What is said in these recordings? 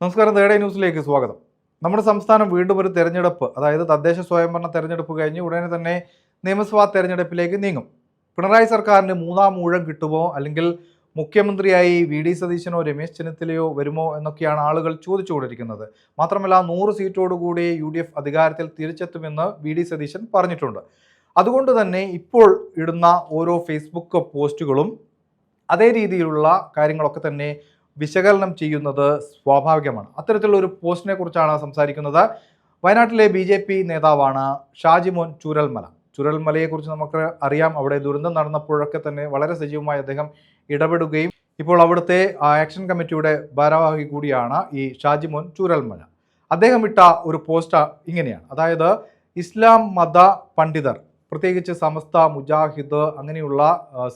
നമസ്കാരം തേടേ ന്യൂസിലേക്ക് സ്വാഗതം. നമ്മുടെ സംസ്ഥാനം വീണ്ടും ഒരു തെരഞ്ഞെടുപ്പ് അതായത് തദ്ദേശ സ്വയംഭരണ തെരഞ്ഞെടുപ്പ് കഴിഞ്ഞ് ഉടനെ തന്നെ നിയമസഭാ തെരഞ്ഞെടുപ്പിലേക്ക് നീങ്ങും. പിണറായി സർക്കാരിന് മൂന്നാം ഊഴം കിട്ടുമോ? അല്ലെങ്കിൽ മുഖ്യമന്ത്രിയായി വി ഡി സതീശനോ രമേശ് ചെന്നിത്തലയോ വരുമോ? എന്നൊക്കെയാണ് ആളുകൾ ചോദിച്ചുകൊണ്ടിരിക്കുന്നത്. മാത്രമല്ല നൂറ് സീറ്റോടുകൂടി യു ഡി എഫ് അധികാരത്തിൽ തിരിച്ചെത്തുമെന്ന് വി ഡി സതീശൻ പറഞ്ഞിട്ടുണ്ട്. അതുകൊണ്ട് തന്നെ ഇപ്പോൾ ഇടുന്ന ഓരോ ഫേസ്ബുക്ക് പോസ്റ്റുകളും അതേ രീതിയിലുള്ള കാര്യങ്ങളൊക്കെ തന്നെ വിശകലനം ചെയ്യുന്നത് സ്വാഭാവികമാണ്. അത്തരത്തിലുള്ള ഒരു പോസ്റ്റിനെ കുറിച്ചാണ് സംസാരിക്കുന്നത്. വയനാട്ടിലെ ബി ജെ പി നേതാവാണ് ഷാജിമോൻ ചുരൽമല. ചുരൽമലയെക്കുറിച്ച് നമുക്ക് അറിയാം. അവിടെ ദുരന്തം നടന്നപ്പോഴൊക്കെ തന്നെ വളരെ സജീവമായി അദ്ദേഹം ഇടപെടുകയും ഇപ്പോൾ അവിടുത്തെ ആക്ഷൻ കമ്മിറ്റിയുടെ ഭാരവാഹി കൂടിയാണ് ഈ ഷാജിമോൻ ചുരൽമല. അദ്ദേഹം ഇട്ട ഒരു പോസ്റ്റ് ഇങ്ങനെയാണ്. അതായത് ഇസ്ലാം മത പണ്ഡിതർ പ്രത്യേകിച്ച് സമസ്ത മുജാഹിദ് അങ്ങനെയുള്ള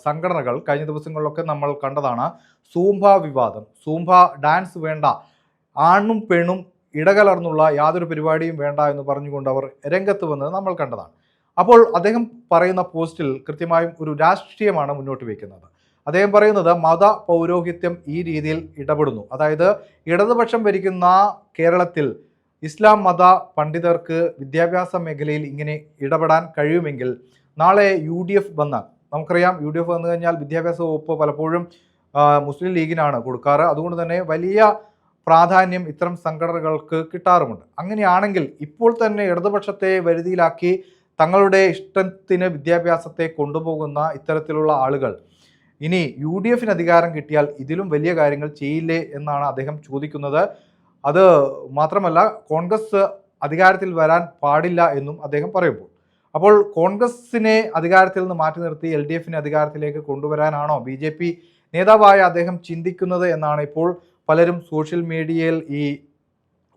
സംഘടനകൾ കഴിഞ്ഞ ദിവസങ്ങളിലൊക്കെ നമ്മൾ കണ്ടതാണ് സൂംഭ വിവാദം. സൂംഭ ഡാൻസ് വേണ്ട. ആണും പെണ്ണും ഇടകലർന്നുള്ള യാതൊരു പരിപാടിയും വേണ്ട എന്ന് പറഞ്ഞുകൊണ്ട് അവർ രംഗത്ത് വന്നത് നമ്മൾ കണ്ടതാണ്. അപ്പോൾ അദ്ദേഹം പറയുന്ന പോസ്റ്റിൽ കൃത്യമായും ഒരു രാഷ്ട്രീയമാണ് മുന്നോട്ട് വയ്ക്കുന്നത്. അദ്ദേഹം പറയുന്നത് മത പൗരോഹിത്യം ഈ രീതിയിൽ ഇടപെടുന്നു. അതായത് ഇടതുപക്ഷം ഭരിക്കുന്ന കേരളത്തിൽ ഇസ്ലാം മത പണ്ഡിതർക്ക് വിദ്യാഭ്യാസ മേഖലയിൽ ഇങ്ങനെ ഇടപെടാൻ കഴിയുമെങ്കിൽ നാളെ യു ഡി എഫ് വന്നാൽ നമുക്കറിയാം യു ഡി എഫ് വന്നു കഴിഞ്ഞാൽ വിദ്യാഭ്യാസ വകുപ്പ് പലപ്പോഴും മുസ്ലിം ലീഗിനാണ് കൊടുക്കാറ്. അതുകൊണ്ട് തന്നെ വലിയ പ്രാധാന്യം ഇത്തരം സംഘടനകൾക്ക് കിട്ടാറുമുണ്ട്. അങ്ങനെയാണെങ്കിൽ ഇപ്പോൾ തന്നെ ഇടതുപക്ഷത്തെ വരുതിയിലാക്കി തങ്ങളുടെ ഇഷ്ടത്തിന് വിദ്യാഭ്യാസത്തെ കൊണ്ടുപോകുന്ന ഇത്തരത്തിലുള്ള ആളുകൾ ഇനി യു ഡി എഫിന് അധികാരം കിട്ടിയാൽ ഇതിലും വലിയ കാര്യങ്ങൾ ചെയ്യില്ലേ എന്നാണ് അദ്ദേഹം ചോദിക്കുന്നത്. അത് മാത്രമല്ല കോൺഗ്രസ് അധികാരത്തിൽ വരാൻ പാടില്ല എന്നും അദ്ദേഹം പറയുമ്പോൾ. അപ്പോൾ കോൺഗ്രസിനെ അധികാരത്തിൽ നിന്ന് മാറ്റി നിർത്തി എൽ ഡി എഫിനെ അധികാരത്തിലേക്ക് കൊണ്ടുവരാനാണോ ബി ജെ പി നേതാവായ അദ്ദേഹം ചിന്തിക്കുന്നത് എന്നാണ് ഇപ്പോൾ പലരും സോഷ്യൽ മീഡിയയിൽ ഈ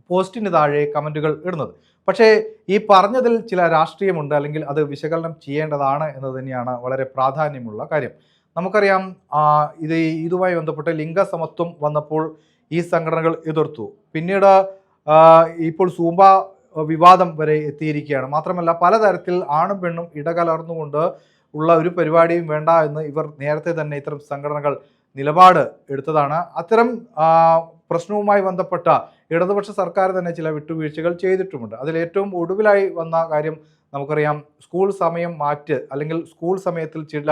പോസ്റ്റിന് താഴെ കമന്റുകൾ ഇടുന്നത്. പക്ഷേ ഈ പറഞ്ഞതിൽ ചില രാഷ്ട്രീയമുണ്ട് അല്ലെങ്കിൽ അത് വിശകലനം ചെയ്യേണ്ടതാണ് എന്ന് തന്നെയാണ് വളരെ പ്രാധാന്യമുള്ള കാര്യം. നമുക്കറിയാം ഇത് ഇതുമായി ബന്ധപ്പെട്ട് ലിംഗസമത്വം വന്നപ്പോൾ ഈ സംഘടനകൾ എതിർത്തു. പിന്നീട് ഇപ്പോൾ സൂമ്പ വിവാദം വരെ എത്തിയിരിക്കുകയാണ്. മാത്രമല്ല പലതരത്തിൽ ആണും പെണ്ണും ഇടകലർന്നുകൊണ്ട് ഉള്ള ഒരു പരിപാടിയും വേണ്ട എന്ന് ഇവർ നേരത്തെ തന്നെ ഇത്തരം സംഘടനകൾ നിലപാട് എടുത്തതാണ്. അത്തരം പ്രശ്നവുമായി ബന്ധപ്പെട്ട ഇടതുപക്ഷ സർക്കാർ തന്നെ ചില വിട്ടുവീഴ്ചകൾ ചെയ്തിട്ടുമുണ്ട്. അതിൽ ഏറ്റവും ഒടുവിലായി വന്ന കാര്യം നമുക്കറിയാം. സ്കൂൾ സമയം മാറ്റ് അല്ലെങ്കിൽ സ്കൂൾ സമയത്തിൽ ചില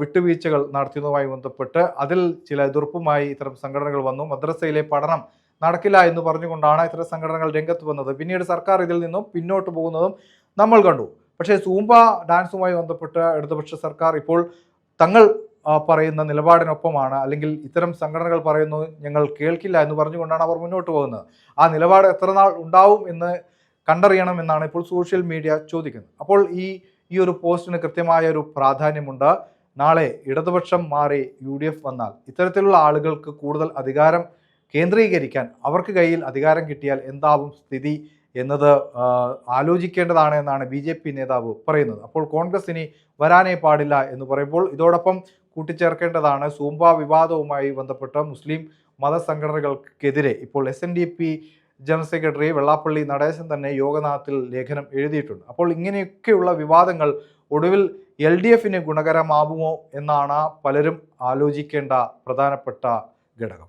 വിട്ടുവീഴ്ചകൾ നടത്തിയതുമായി ബന്ധപ്പെട്ട് അതിൽ ചില എതിർപ്പുമായി ഇത്തരം സംഘടനകൾ വന്നു. മദ്രസയിലെ പഠനം നടക്കില്ല എന്ന് പറഞ്ഞുകൊണ്ടാണ് ഇത്തരം സംഘടനകൾ രംഗത്ത് വന്നത്. പിന്നീട് സർക്കാർ ഇതിൽ നിന്നും പിന്നോട്ട് പോകുന്നതും നമ്മൾ കണ്ടു. പക്ഷേ സൂംബ ഡാൻസുമായി ബന്ധപ്പെട്ട് ഇടതുപക്ഷ സർക്കാർ ഇപ്പോൾ തങ്ങൾ പറയുന്ന നിലപാടിനൊപ്പമാണ്. അല്ലെങ്കിൽ ഇത്തരം സംഘടനകൾ പറയുന്നു ഞങ്ങൾ കേൾക്കില്ല എന്ന് പറഞ്ഞുകൊണ്ടാണ് അവർ മുന്നോട്ട് പോകുന്നത്. ആ നിലപാട് എത്ര നാൾ ഉണ്ടാവും എന്ന് കണ്ടറിയണം എന്നാണ് ഇപ്പോൾ സോഷ്യൽ മീഡിയ ചോദിക്കുന്നത്. അപ്പോൾ ഈ ഈ ഒരു പോസ്റ്റിന് കൃത്യമായ ഒരു പ്രാധാന്യമുണ്ട്. നാളെ ഇടതുപക്ഷം മാറി യു ഡി എഫ് വന്നാൽ ഇത്തരത്തിലുള്ള ആളുകൾക്ക് കൂടുതൽ അധികാരം കേന്ദ്രീകരിക്കാൻ അവർക്ക് കയ്യിൽ അധികാരം കിട്ടിയാൽ എന്താവും സ്ഥിതി എന്നത് ആലോചിക്കേണ്ടതാണ് എന്നാണ് ബി ജെ പി നേതാവ് പറയുന്നത്. അപ്പോൾ കോൺഗ്രസ് ഇനി വരാനേ പാടില്ല എന്ന് പറയുമ്പോൾ ഇതോടൊപ്പം കൂട്ടിച്ചേർക്കേണ്ടതാണ് സൂംബ വിവാദവുമായി ബന്ധപ്പെട്ട മുസ്ലിം മതസംഘടനകൾക്കെതിരെ. ഇപ്പോൾ S N D P general secretary Vellappally Natesan തന്നെ യോഗനാഥത്തിൽ ലേഖനം എഴുതിയിട്ടുണ്ട്. അപ്പോൾ ഇങ്ങനെയൊക്കെയുള്ള വിവാദങ്ങൾ ഒടുവിൽ എൽ ഡി എഫിന് ഗുണകരമാകുമോ എന്നാണ് പലരും ആലോചിക്കേണ്ട പ്രധാനപ്പെട്ട ഘടകം.